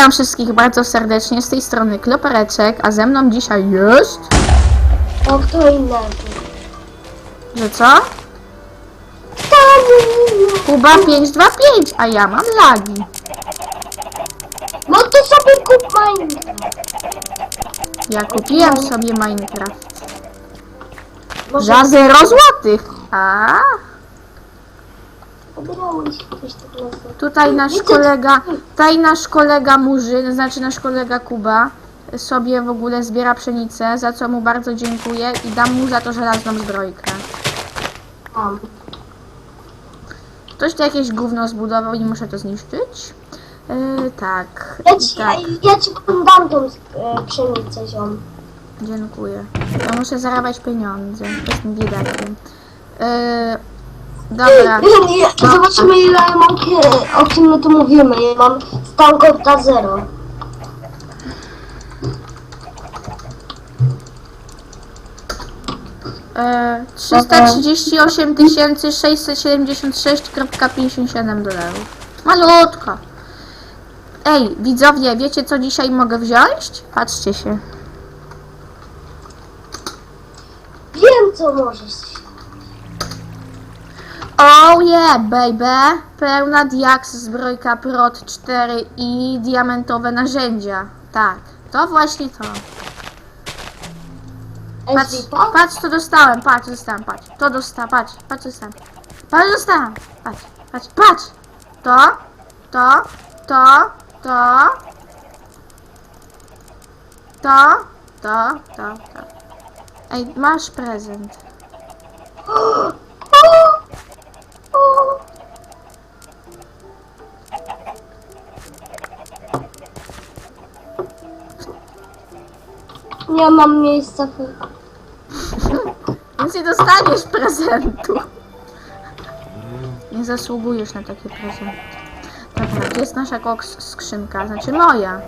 Witam wszystkich bardzo serdecznie z tej strony Klopereczek, a ze mną dzisiaj jest... O kto innego? Że co? Kuba 525, a ja mam lagi. No to sobie kup Minecraft. Ja kupiłem sobie Minecraft. Za 0 złotych. A Tak tutaj nasz kolega, tutaj nasz kolega Murzyn, znaczy nasz kolega Kuba sobie w ogóle zbiera pszenicę, za co mu bardzo dziękuję i dam mu za to żelazną zbrojkę. Tam. Ktoś tu jakieś gówno zbudował i muszę to zniszczyć? Yy, tak, Ja ci, tak. ja ci dam tą e, pszenicę, ziom. Dziękuję. Ja muszę zarabiać pieniądze. Jestem biedakiem. Yy, dobra. Nie, Zobaczymy ile ja mam, o czym my tu mówimy. Ja mam Stankota zero. Yy, 338 676,57 dolarów. Malutko. Ej, widzowie, wiecie co dzisiaj mogę wziąć? Patrzcie się. Wiem co możesz. Oh yeah, baby! Pełna diaks, zbrojka Prot 4 i diamentowe narzędzia. Tak, to właśnie to. Patrz, patrz co dostałem, patrz dostałem, patrz. To dostałem, patrz, patrz dostałem. Patrz dostałem, patrz, patrz, patrz. To, to, to, to. To, to, to, to. Ej, masz prezent. Nie mam miejsca. w- Więc nie dostaniesz prezentu. Nie zasługujesz na takie prezenty. Dobra, to jest nasza koks skrzynka, znaczy moja.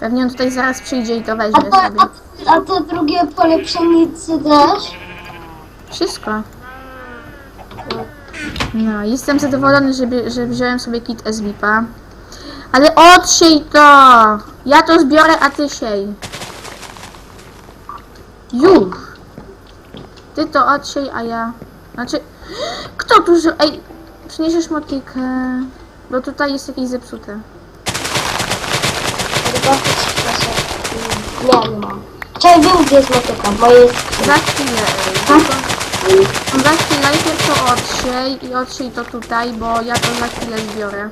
Pewnie on tutaj zaraz przyjdzie i to A weźmie te, sobie. a, a te drugie pole pszenicy też? Wszystko. No, jestem zadowolony, że, bie- że wziąłem sobie kit SVP. Ale odsiej to! Ja to zbiorę, a ty siej. Już! Ty to odsiej, a ja... Znaczy... Kto tu... ży- Ej, przyniesiesz motykę... Bo tutaj jest jakieś zepsute. Nie, nie mam. Czekaj, wiem gdzie jest motyka. Moje jest... Za chwilę, ej. Za chwilę najpierw to odsiej i odsiej to tutaj, bo ja to za chwilę zbiorę.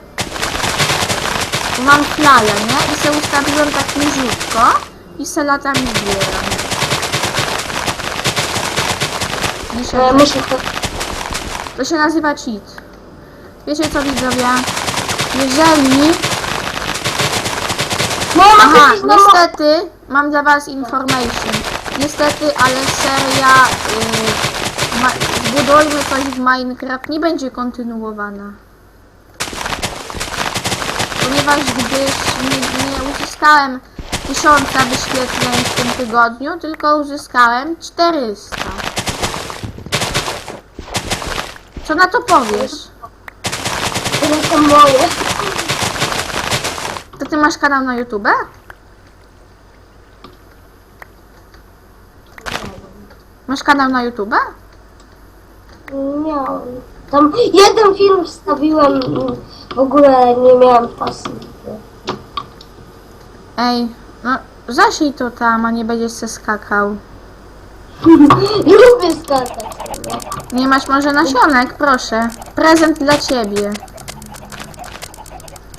Mam flya, nie? I se ustawiłem tak niziutko i se latami zbieram. E, muszę to... to się nazywa cheat. Wiecie co widzowie? Jeżeli... No, Aha, no, niestety mam dla was information. Niestety, ale seria y, ma, Zbudujmy coś w Minecraft nie będzie kontynuowana. Ponieważ gdyż nie, nie uzyskałem tysiąca wyświetleń w tym tygodniu, tylko uzyskałem 400. Co na to powiesz? Tyle są moje. To ty masz kanał na YouTube? Masz kanał na YouTube? Nie. Tam jeden film wstawiłem. W ogóle nie miałem pasji. Ej, no zasiej to tam, a nie będziesz se skakał. Lubię skakać. nie? Nie masz może nasionek? Proszę. Prezent dla ciebie.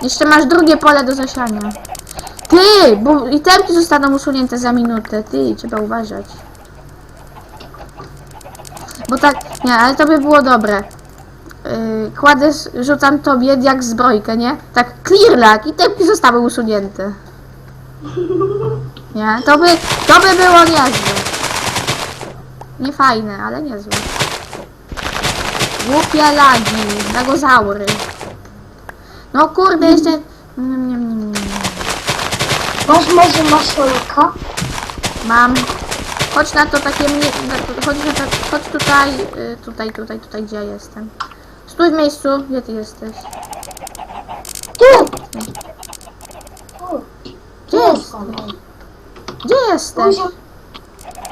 Jeszcze masz drugie pole do zasiania. Ty, bo itemki zostaną usunięte za minutę. Ty, trzeba uważać. Bo tak, nie, ale to by było dobre. Yy, kładę, rzucam tobie jak zbrojkę, nie? Tak, clear lag, itemki zostały usunięte. Nie, to by, to by było niezłe. Nie fajne, ale niezłe. Głupie lagi, dagozaury. No kurde, jeszcze... Nie, nie, nie, nie. Masz może nasionka? Mam. Chodź na to takie mnie... na- Chodź, na to, chodź tutaj, y, tutaj, tutaj, tutaj, gdzie ja jestem. Stój w miejscu, gdzie ty jesteś? Tu! Gdzie jest jest? tam? Gdzie jesteś?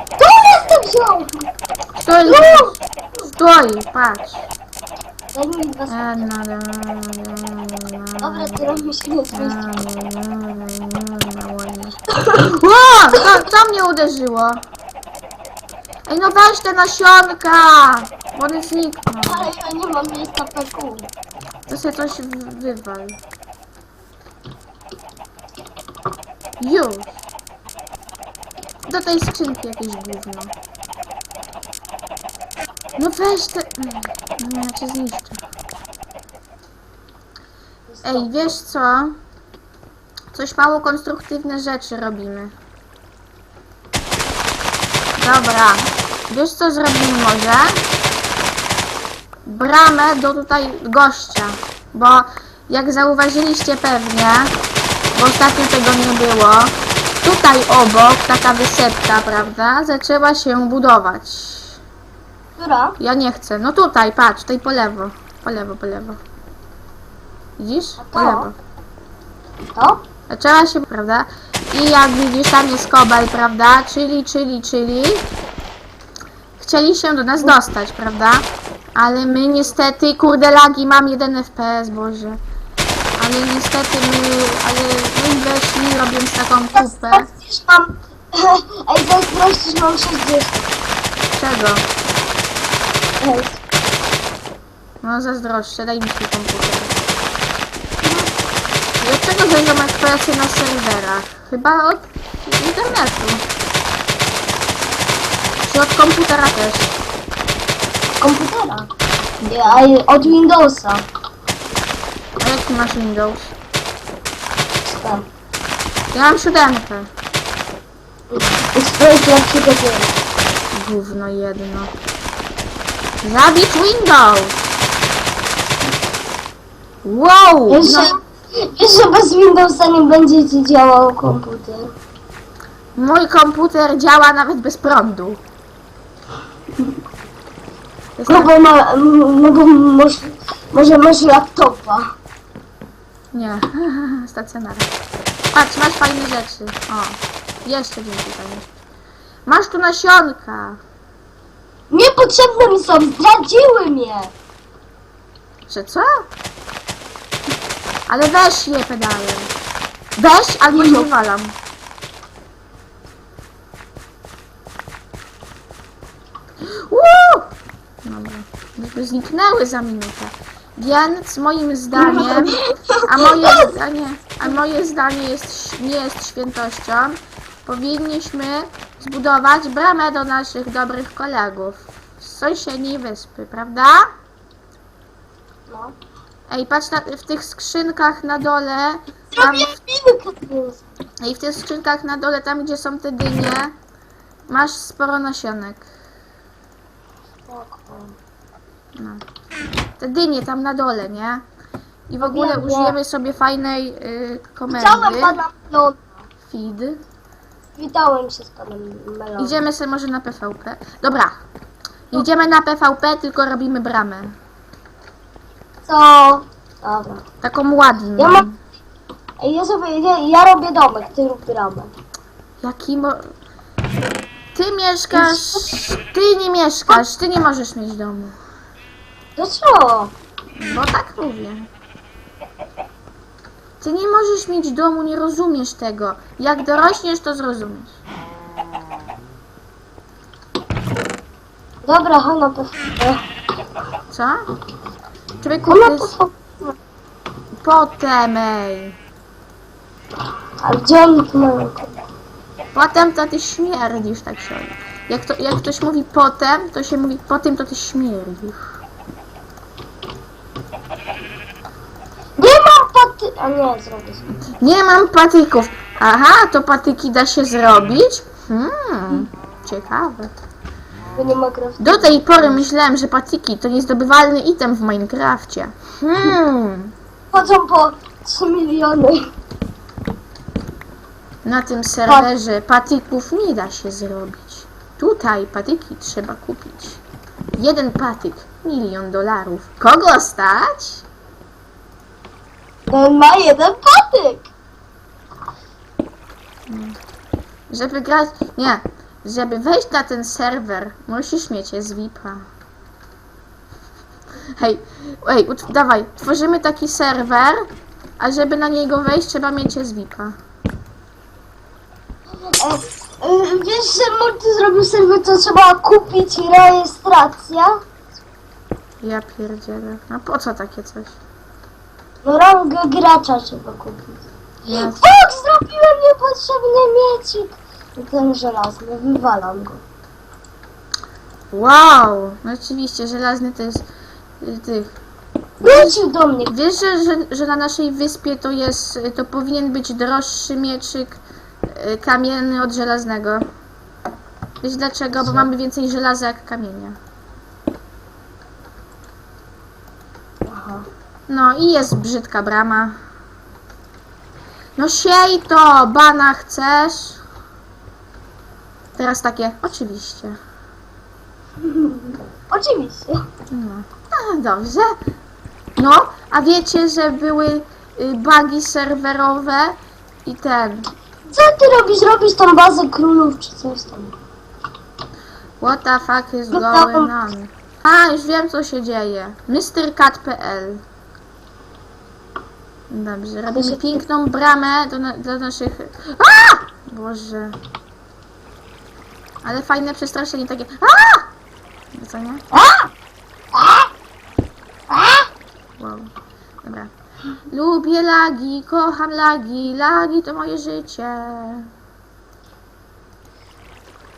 Tu jestem wziął! Stój! Tu! Stój! Patrz. Daj mi dwa E, no, no, no, no, no, Dobra, teraz musimy no, zmieścić. no, no, no, no. Ło! To, to mnie uderzyło. Ej, no weź te nasionka! One znikną. Ale ja nie mam miejsca PQ. To sobie coś wywal. Już. Do tej skrzynki jakieś gówno. No weź te... Mm, No ja cię zniszczę. Ej, wiesz co? Coś mało konstruktywne rzeczy robimy. Dobra. Wiesz co zrobimy może? Bramę do tutaj gościa. Bo jak zauważyliście pewnie, bo ostatnio tego nie było, tutaj obok taka wysepka, prawda, zaczęła się budować. Która? Ja nie chcę. No tutaj, patrz, tutaj po lewo. Po lewo, po lewo. Widzisz? Po to? lewo. To? Zaczęła się, prawda? I jak widzisz, tam jest kobel, prawda? Czyli, czyli, czyli... Chcieli się do nas dostać, prawda? Ale my niestety, kurde lagi, mam 1 FPS, Boże. Ale niestety my, ale my weszli, robiąc taką kupę. Zazdrościsz mam... Ej, zazdrościsz mam 60. Czego? Ej, No zazdroszczę, daj mi swój komputer. Dlaczego zajdą FPS-y na serwerach? Chyba od internetu. Czy od komputera też? Komputera. Nie, a od Windowsa. A jaki masz Windows? Tam. Ja mam siódemkę. Exploit lepszego gier. Gówno jedno. Zabić Windows! Wow! Wiesz, No, że bez Windowsa nie będzie ci działał komputer. mój komputer działa nawet bez prądu. No bo, ma, no bo może, może masz laptopa. Nie, stacjonarny. Patrz, masz fajne rzeczy. O, jeszcze dzięki temu. Masz tu nasionka. Niepotrzebne mi są, zdradziły mnie. Że co? Ale weź je pedałem. Weź, albo Nie mów. wywalam. Uuu! Jakby zniknęły za minutę. Więc moim zdaniem, a moje zdanie, a moje zdanie jest, nie jest świętością, powinniśmy zbudować bramę do naszych dobrych kolegów z sąsiedniej wyspy, prawda? No. Ej, patrz na, w tych skrzynkach na dole. Tam, ej, w tych skrzynkach na dole, tam gdzie są te dynie, masz sporo nasionek. No. Te dynie tam na dole, nie? I w ogóle Wiem, użyjemy sobie fajnej y, komendy. pana Melona. Feed. Witałem się z panem Melonem. Idziemy sobie może na PvP. Dobra. Idziemy na PvP, tylko robimy bramę. Co? Dobra. Taką ładną. Ja mam... Ej, Ja sobie, ja, ja robię domek, ty rób bramę. Jaki mo... Ty mieszkasz... Ty nie mieszkasz, ty nie możesz mieć domu. To co? Bo tak mówię. Ty nie możesz mieć domu, nie rozumiesz tego. Jak dorośniesz, to zrozumiesz. Dobra, Hanna, PvP. Co? Hanna, jest PvP. potem, ej. A gdzie oni tu mają? Potem to ty śmierdzisz, tak się. Jak, to, jak ktoś mówi potem, to się mówi po tym, to ty śmierdzisz. Nie A nie, zrobię sobie. Nie mam patyków. Aha, to patyki da się zrobić? Hmm, ciekawe. Bo nie ma grafiki. Do tej pory myślałem, że patyki to niezdobywalny item w Minecrafcie. Hmm. Chodzą po 3 miliony. Na tym serwerze patyków nie da się zrobić. Tutaj patyki trzeba kupić. Jeden patyk, milion dolarów. Kogo stać? Ten ma jeden patyk. Żeby grać... Nie. Żeby wejść na ten serwer, musisz mieć SVIP-a. Hej, ej, ut- dawaj, tworzymy taki serwer, a żeby na niego wejść, trzeba mieć SVIP-a. E, e, wiesz, że Multi zrobił serwer, to trzeba kupić rejestrację. Ja pierdzielę. No po co takie coś? No rangę gracza trzeba kupić. Jest. Tak, zrobiłem niepotrzebny miecik. I ten żelazny, wywalam go. Wow! No oczywiście, żelazny to jest y, tych. Wrócił do mnie. Wiesz, że, że, że na naszej wyspie to jest, y, to powinien być droższy mieczyk y, kamienny od żelaznego. Wiesz dlaczego? Bo mamy więcej żelaza jak kamienia. Aha. No i jest brzydka brama. No siej to, bana chcesz? Teraz takie, oczywiście. Oczywiście. No, a, dobrze. No, a wiecie, że były y, bugi serwerowe i ten. Co ty robisz? Robisz tą bazę królów czy coś tam? What the fuck is No going on? A, już wiem co się dzieje. MrCat.pl Dobrze, robimy piękną bramę do, na, do naszych... A! Boże. Ale fajne przestraszenie takie... A! No Co nie? A! A! A! Wow. Dobra. Lubię lagi, kocham lagi, lagi to moje życie.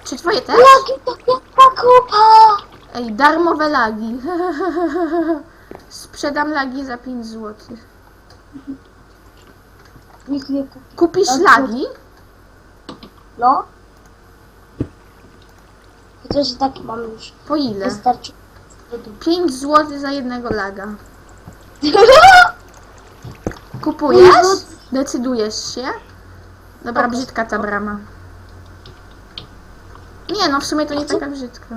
Czy twoje też? Jaki to piękna kupa! Ej, darmowe lagi. Sprzedam lagi za 5 zł. Nikt nie kupi. Kupisz lagi? No. Chociaż i tak mam już. Po ile? Wystarczy. 5 zł za jednego laga. Kupujesz? Decydujesz się? Dobra, brzydka ta brama. Nie, no w sumie to nie taka brzydka.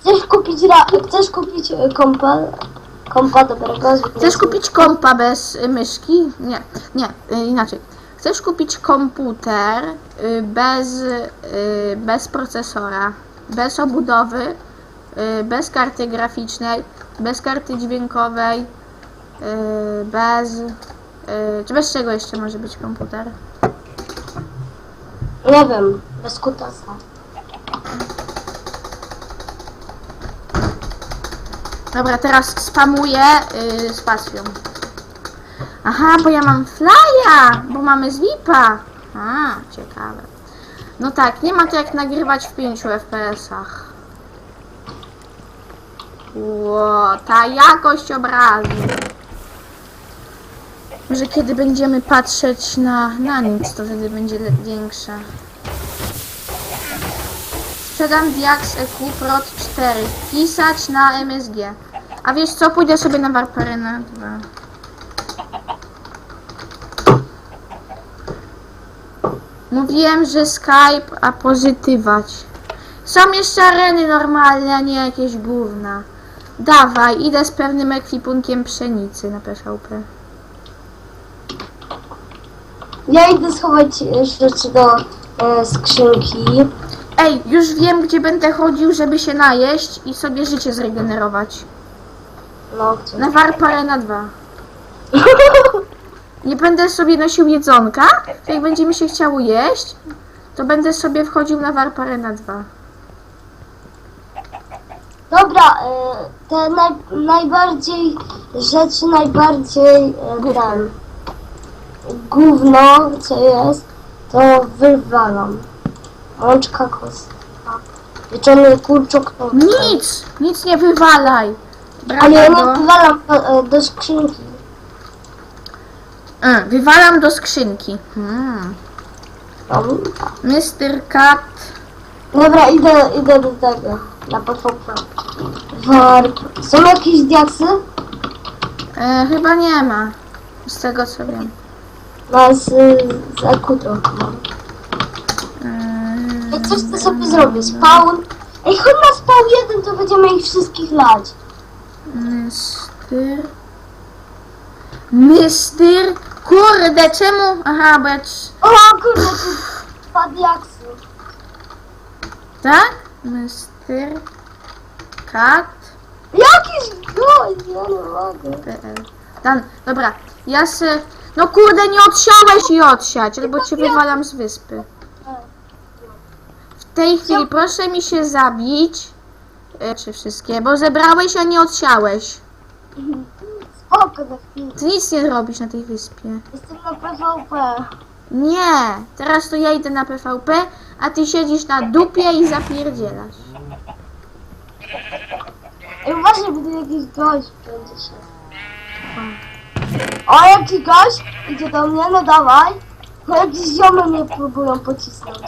Chcesz kupić ra... Chcesz kupić e, kompa? Kompa dobrego. z- Chcesz kupić kompa bez y, myszki? Nie, nie, y, inaczej. Chcesz kupić komputer y, bez, y, bez procesora, bez obudowy, y, bez karty graficznej, bez karty dźwiękowej, y, bez... y, Czy bez czego jeszcze może być komputer? Nie wiem. Bez kutasa. Dobra, teraz spamuję y, spacją. Aha, bo ja mam flya, bo mamy zwipa. A, ciekawe. No tak, nie ma to jak nagrywać w 5 FPS-ach. Ło, ta jakość obrazu. Może kiedy będziemy patrzeć na, na nic, to wtedy będzie większa. Sprzedam Diax EQ Prot 4. Pisać na MSG. A wiesz co? Pójdę sobie na Warparena 2. Mówiłem, że Skype, a pozytywać. Są jeszcze areny normalne, a nie jakieś gówna. Dawaj, idę z pewnym ekwipunkiem pszenicy na PvP. Ja idę schować rzeczy do e, skrzynki. Ej, już wiem, gdzie będę chodził, żeby się najeść i sobie życie zregenerować. No? Na Warparena 2. Nie będę sobie nosił jedzonka, to jak będzie mi się chciało jeść, to będę sobie wchodził na Warparena 2. Dobra, e, te naj, najbardziej rzeczy, najbardziej ten gówno, co jest, to wywalam. Mączka kostka. Wieczorny kurczuk to Nic! Nic nie wywalaj! Ale ja nie Brawo. wywalam e, do skrzynki. E, Wywalam do skrzynki. Hmm. Mr. Cat. Dobra, idę, idę do tego. Na PvP. Warp. Są jakieś diaksy? E, chyba nie ma. Z tego co wiem. No, z, z Jak coś to sobie zrobię. Spawn. Ej, chodź na spawn jeden, to będziemy ich wszystkich lać. Mr. Mister... Kurde, czemu? Aha, bo ja... c- O kurde, tu spadł jaksu. Tak? Mister... Kat... Jakiś gość, ja nie mogę. PL. Dan, dobra, ja se... No kurde, nie odsiałeś i odsiać, albo cię wywalam z wyspy. W tej chwili proszę mi się zabić. E, Czy wszystkie, bo zebrałeś, a nie odsiałeś. Spoko na chwilę. Ty nic nie robisz na tej wyspie. Jestem na PvP. Nie, teraz to ja idę na PvP, a ty siedzisz na dupie i zapierdzielasz. Ej, uważaj, bo tu jakiś gość będzie się. O, jaki gość idzie do mnie, no dawaj. No jakieś ziomy mnie próbują pocisnąć.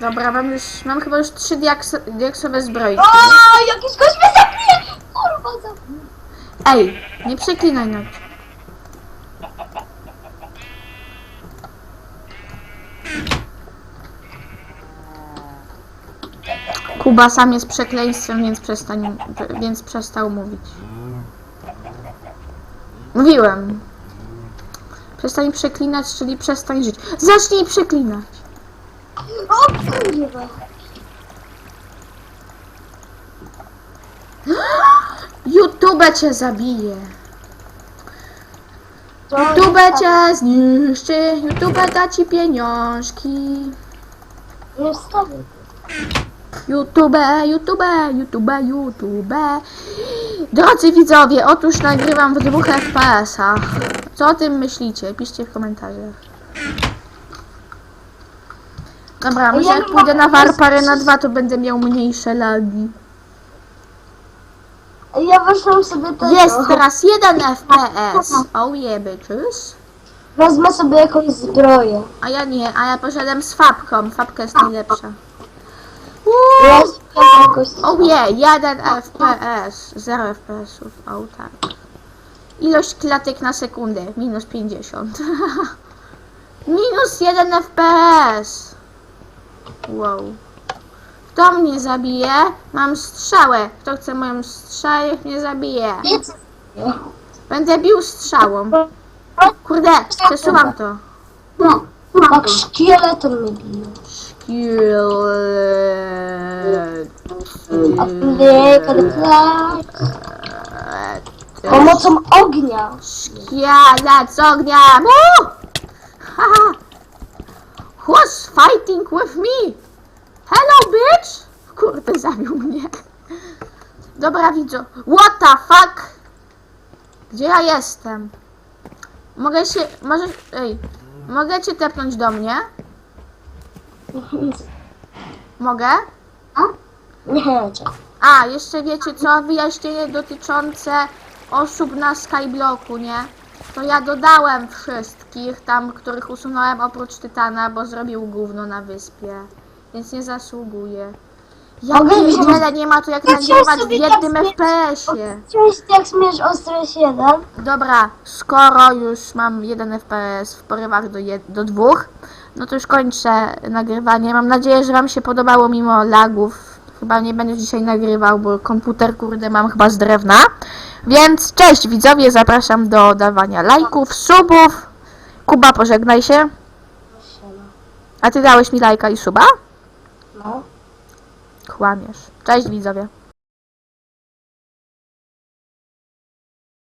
Dobra, mam już, mam chyba już trzy diakso, diaksowe zbrojki. O, jakiś gość mnie zabije! Kurwa, zabije. Ej, nie przeklinaj nad. Kuba sam jest przekleństwem, więc przestań, więc przestał mówić. Mówiłem. Przestań przeklinać, czyli przestań żyć. Zacznij przeklinać. YouTube cię zabije. YouTube cię zniszczy. YouTube da ci pieniążki. tak. Nie wstawię. YouTube, YouTube, YouTube, YouTube. Drodzy widzowie, otóż nagrywam w dwóch FPS-ach. Co o tym myślicie? Piszcie w komentarzach. Dobra, może jak pójdę na Warparę na 2, to będę miał mniejsze lagi. Ja weszłam sobie tego. Jest teraz jeden FPS. Oh yeah, bitches. Wezmę sobie jakąś zbroję. A ja nie, a ja poszedłem z fabką. Fabka jest najlepsza. Yeah, 1 FPS, 0 FPS-ów, o tak. Ilość klatek na sekundę, minus 50. minus 1 FPS. Wow. Kto mnie zabije? Mam strzałę. Kto chce moją strzałę, niech mnie zabije. Będę bił strzałą. Kurde, przesuwam to. Tak szkieletem mnie bije. Kadepla. Pomocą ognia. Szkielet z ognia! Mu! With me? Hello, bitch! Kurde, zabił mnie. Dobra, widzę. What the fuck? Gdzie ja jestem? Mogę się... Może... Ej. Mogę cię tepnąć do mnie? Mogę? Nie, czekaj. A, jeszcze wiecie co? Wyjaśnienie dotyczące osób na Skyblocku, nie? To ja dodałem wszystkich tam, których usunąłem oprócz Tytana, bo zrobił gówno na wyspie. Więc nie zasługuje. Ja Mogę pierdzielę, nie ma tu jak nagrywać w sobie jednym tak FPS-ie. Cześć, jak śmiesz ostrość jeden. Dobra, skoro już mam 1 FPS w porywach do, jed- do dwóch, no to już kończę nagrywanie. Mam nadzieję, że Wam się podobało mimo lagów. Chyba nie będę dzisiaj nagrywał, bo komputer kurde mam chyba z drewna. Więc cześć widzowie, zapraszam do dawania lajków, subów. Kuba, pożegnaj się. A ty dałeś mi lajka i suba? No. Kłamiesz. Cześć widzowie.